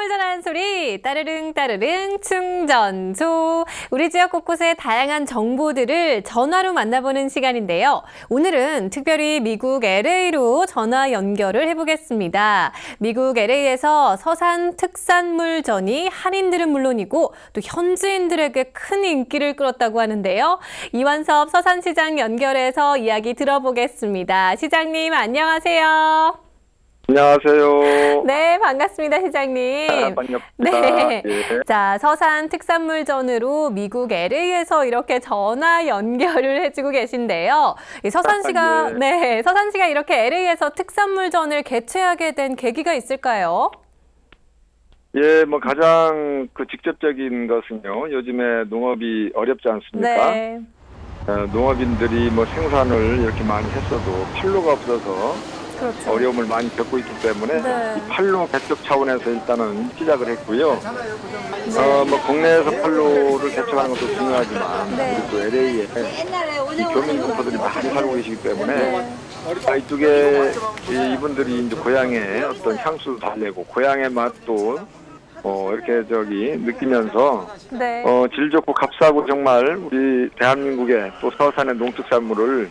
행복감을 전하는 소리 따르릉 따르릉 충전소 우리 지역 곳곳의 다양한 정보들을 전화로 만나보는 시간인데요. 오늘은 특별히 미국 LA로 전화 연결을 해보겠습니다. 미국 LA에서 서산 특산물전이 한인들은 물론이고 또 현지인들에게 큰 인기를 끌었다고 하는데요. 이완섭 서산시장 연결해서 이야기 들어보겠습니다. 시장님 안녕하세요. 안녕하세요. 네, 반갑습니다, 시장님. 아, 반갑습니다. 네. 예. 자, 서산 특산물전으로 미국 LA에서 이렇게 전화 연결을 해주고 계신데요. 이 서산시가, 예. 네, 서산시가 이렇게 LA에서 특산물전을 개최하게 된 계기가 있을까요? 예, 뭐 가장 그 직접적인 것은요. 요즘에 농업이 어렵지 않습니까? 네. 어, 농업인들이 뭐 생산을 이렇게 많이 했어도 판로가 없어서 그렇죠. 어려움을 많이 겪고 있기 때문에 네. 이 판로 개척 차원에서 일단은 시작을 했고요. 네. 어, 뭐 국내에서 판로를 개척하는 것도 중요하지만 네. 우리 또 LA에 옛날에 이 교민 동포들이 많이 살고 계시기 때문에 네. 아, 이쪽에 이- 이분들이 이제 고향의 어떤 향수도 달래고 고향의 맛도 어 이렇게 저기 느끼면서 네. 어 질 좋고 값싸고 정말 우리 대한민국의 또 서산의 농특산물을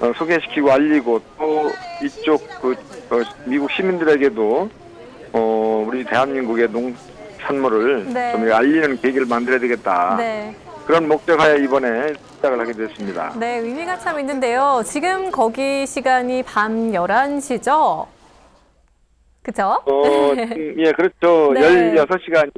어, 소개시키고 알리고 또 이쪽 그 어, 미국 시민들에게도 어 우리 대한민국의 농산물을 네. 좀 알리는 계기를 만들어야 되겠다 네. 그런 목적하에 이번에 시작을 하게 됐습니다. 네, 의미가 참 있는데요. 지금 거기 시간이 밤 11시죠? 그죠? 어, 음, 예, 그렇죠. 네. 16시간이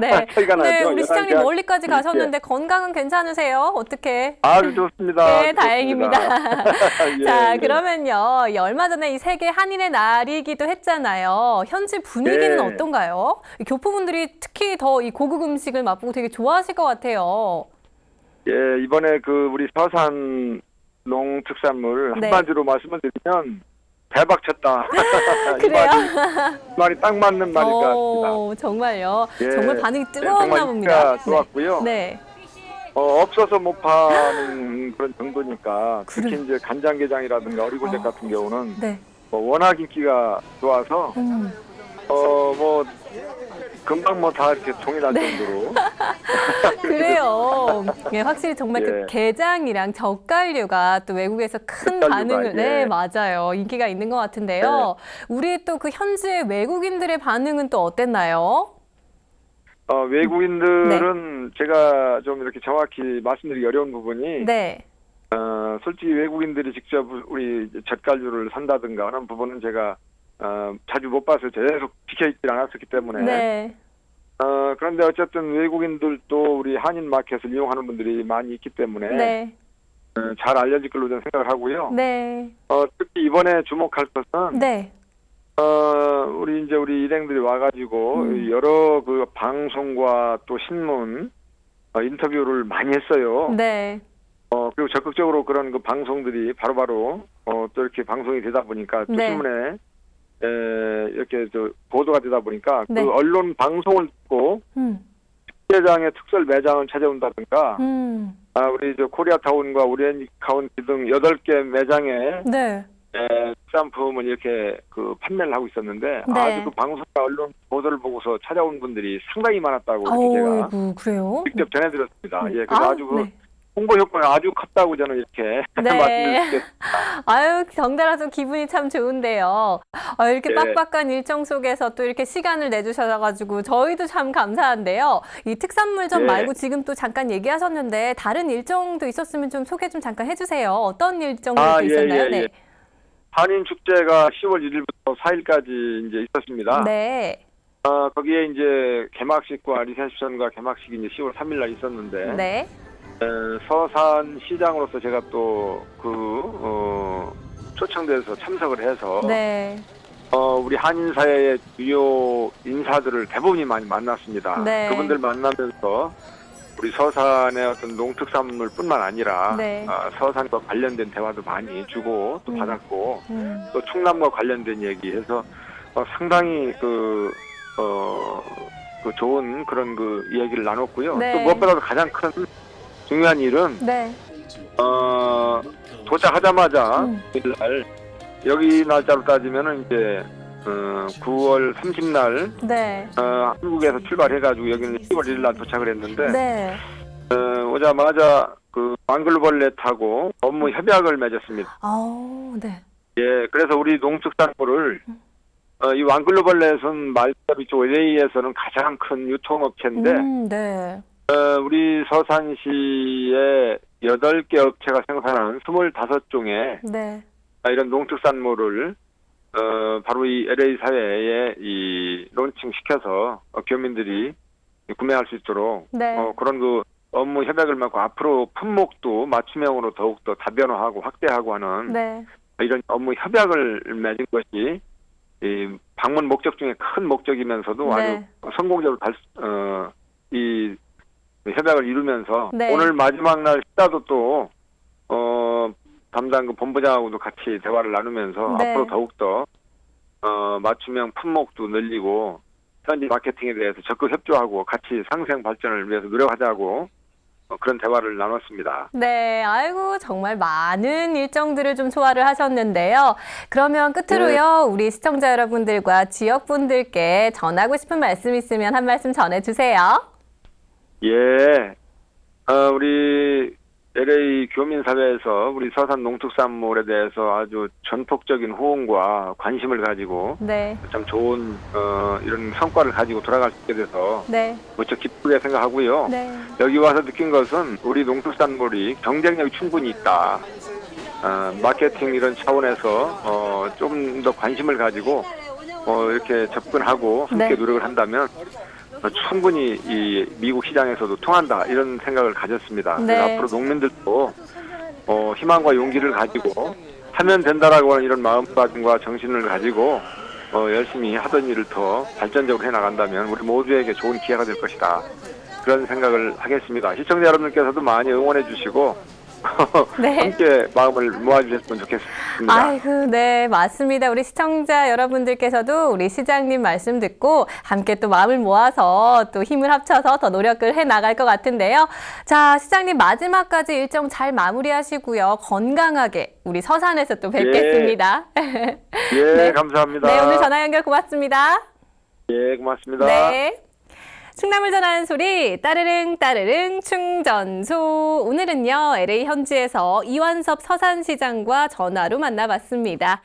네. 차이가 네, 나죠. 우리 시장님 11시간. 멀리까지 이렇게. 가셨는데 건강은 괜찮으세요? 어떻게? 아주 좋습니다. 네, 좋습니다. 다행입니다. 예, 자, 예. 그러면요. 이 얼마 전에 이 세계 한인의 날이기도 했잖아요. 현지 분위기는 네. 어떤가요? 이 교포분들이 특히 더 이 고급 음식을 맛보고 되게 좋아하실 것 같아요. 예, 이번에 그 우리 서산 농특산물 네. 한마디로 말씀을 드리면 대박 쳤다. 이 그래요? 말이, 이 말이 딱 맞는 말일 것 같습니다. 어, 정말요. 예. 정말 반응이 예, 뜨거웠나 정말 봅니다. 인기가 좋았고요. 네. 어, 없어서 못 파는 그런 정도니까 특히 그래. 이제 간장게장이라든가 어리굴젓 어. 같은 경우는 네. 뭐 워낙 인기가 좋아서 음. 어 뭐 금방 뭐 다 이렇게 종이 날 네. 정도로 그래요. 예, 확실히 정말 그 예. 게장이랑 젓갈류가 또 외국에서 큰 젓갈류가, 반응을 네 예. 맞아요 인기가 있는 것 같은데요. 우리 또 그 현지의 외국인들의 반응은 또 어땠나요? 어, 외국인들은 제가 좀 이렇게 정확히 말씀드리기 어려운 부분이 네, 어, 솔직히 외국인들이 직접 우리 젓갈류를 산다든가 하는 부분은 제가 어, 자주 못 봐서 계속 지켜있질 않았었기 때문에 네, 어, 그런데 어쨌든 외국인들도 우리 한인 마켓을 이용하는 분들이 많이 있기 때문에 네, 어, 잘 알려질 걸로 저는 생각을 하고요. 네, 어, 특히 이번에 주목할 것은 네, 어, 우리 이제 우리 일행들이 와가지고 음. 여러 그 방송과 또 신문 어, 인터뷰를 많이 했어요. 네, 어, 그리고 적극적으로 그런 그 방송들이 바로바로 어, 또 이렇게 방송이 되다 보니까 또 네. 신문에 에, 이렇게 저 보도가 되다 보니까 네. 그 언론 방송을 듣고 음, 매장의 특설 매장을 찾아온다든가 음, 아, 우리 저 코리아타운과 오리엔지 카운티 등 여덟 개 매장에 네, 에, 특산품을 이렇게 그 판매를 하고 있었는데 네. 아주 그 방송과 언론 보도를 보고서 찾아온 분들이 상당히 많았다고 이렇게 제가 어이구 그래요? 직접 전해드렸습니다. 예, 그래서 아, 아, 주 그 네. 홍보 효과가 아주 컸다고 저는 이렇게 네. 말씀드리겠습니다. 아유, 덩달아 서 기분이 참 좋은데요. 아, 이렇게 예. 빡빡한 일정 속에서 또 이렇게 시간을 내주셔가지고 저희도 참 감사한데요. 이 특산물점 예. 말고 지금 또 잠깐 얘기하셨는데 다른 일정도 있었으면 좀 소개 좀 잠깐 해주세요. 어떤 일정들도 아, 예, 있었나요? 예, 네. 예. 한인 축제가 10월 1일부터 4일까지 이제 있었습니다. 네. 어, 거기에 이제 개막식과 리셉션과 개막식이 이제 10월 3일 날 있었는데 네. 에, 서산 시장으로서 제가 또그 어, 초청돼서 참석을 해서 네. 어, 우리 한인 사회의 주요 인사들을 대부분이 많이 만났습니다. 네. 그분들 만나면서 우리 서산의 어떤 농특산물뿐만 아니라 네. 어, 서산과 관련된 대화도 많이 주고 또 음. 받았고 음. 또 충남과 관련된 얘기해서 어, 상당히 그, 어, 그 좋은 그런 그 이야기를 나눴고요. 네. 또 무엇보다도 가장 큰 중요한 일은 네. 어, 도착하자마자 음. 날 여기 날짜로 따지면은 이제 어, 9월 30날 네. 어, 한국에서 출발해가지고 여기는 10월 1일 날 도착을 했는데 네. 어, 오자마자 그 왕글벌레 타고 업무 협약을 맺었습니다. 어, 네. 예, 그래서 우리 농축산물을 어, 이 왕글로벌레에서는 쪽 LA에서는 가장 큰 유통업체인데 음, 네. 어, 우리 서산시에 8개 업체가 생산하는 25종의 네. 이런 농축산물을 어, 바로 이 LA 사회에 이 론칭시켜서 어, 교민들이 구매할 수 있도록 네. 어, 그런 그 업무 협약을 맺고 앞으로 품목도 맞춤형으로 더욱더 다변화하고 확대하고 하는 네. 이런 업무 협약을 맺은 것이 이 방문 목적 중에 큰 목적이면서도 네. 아주 성공적으로 달, 어, 이 협약을 이루면서 네. 오늘 마지막 날 식사도 또 어, 담당 그 본부장하고도 같이 대화를 나누면서 네. 앞으로 더욱더 어, 맞춤형 품목도 늘리고 현지 마케팅에 대해서 적극 협조하고 같이 상생 발전을 위해서 노력하자고 어, 그런 대화를 나눴습니다. 네, 아이고, 정말 많은 일정들을 좀 소화를 하셨는데요. 그러면 끝으로요, 네. 우리 시청자 여러분들과 지역 분들께 전하고 싶은 말씀 있으면 한 말씀 전해주세요. 예. 어, 우리 LA 교민사회에서 우리 서산 농축산물에 대해서 아주 전폭적인 호응과 관심을 가지고 네, 참 좋은 어, 이런 성과를 가지고 돌아갈 수 있게 돼서 네, 무척 기쁘게 생각하고요. 네, 여기 와서 느낀 것은 우리 농축산물이 경쟁력이 충분히 있다. 어, 마케팅 이런 차원에서 어, 좀 더 관심을 가지고 어, 이렇게 접근하고 함께 네. 노력을 한다면 어, 충분히 이 미국 시장에서도 통한다 이런 생각을 가졌습니다. 네. 앞으로 농민들도 어, 희망과 용기를 가지고 하면 된다라고 하는 이런 마음가짐과 정신을 가지고 어, 열심히 하던 일을 더 발전적으로 해 나간다면 우리 모두에게 좋은 기회가 될 것이다. 그런 생각을 하겠습니다. 시청자 여러분께서도 많이 응원해 주시고 네. 함께 마음을 모아주셨으면 좋겠습니다. 아이고, 네, 맞습니다. 우리 시청자 여러분들께서도 우리 시장님 말씀 듣고 함께 또 마음을 모아서 또 힘을 합쳐서 더 노력을 해 나갈 것 같은데요. 자, 시장님 마지막까지 일정 잘 마무리하시고요. 건강하게 우리 서산에서 또 뵙겠습니다. 예, 네. 감사합니다. 네, 오늘 전화 연결 고맙습니다. 예, 고맙습니다. 네. 충남을 전하는 소리 따르릉 따르릉 충전소 오늘은요 LA 현지에서 이완섭 서산시장과 전화로 만나봤습니다.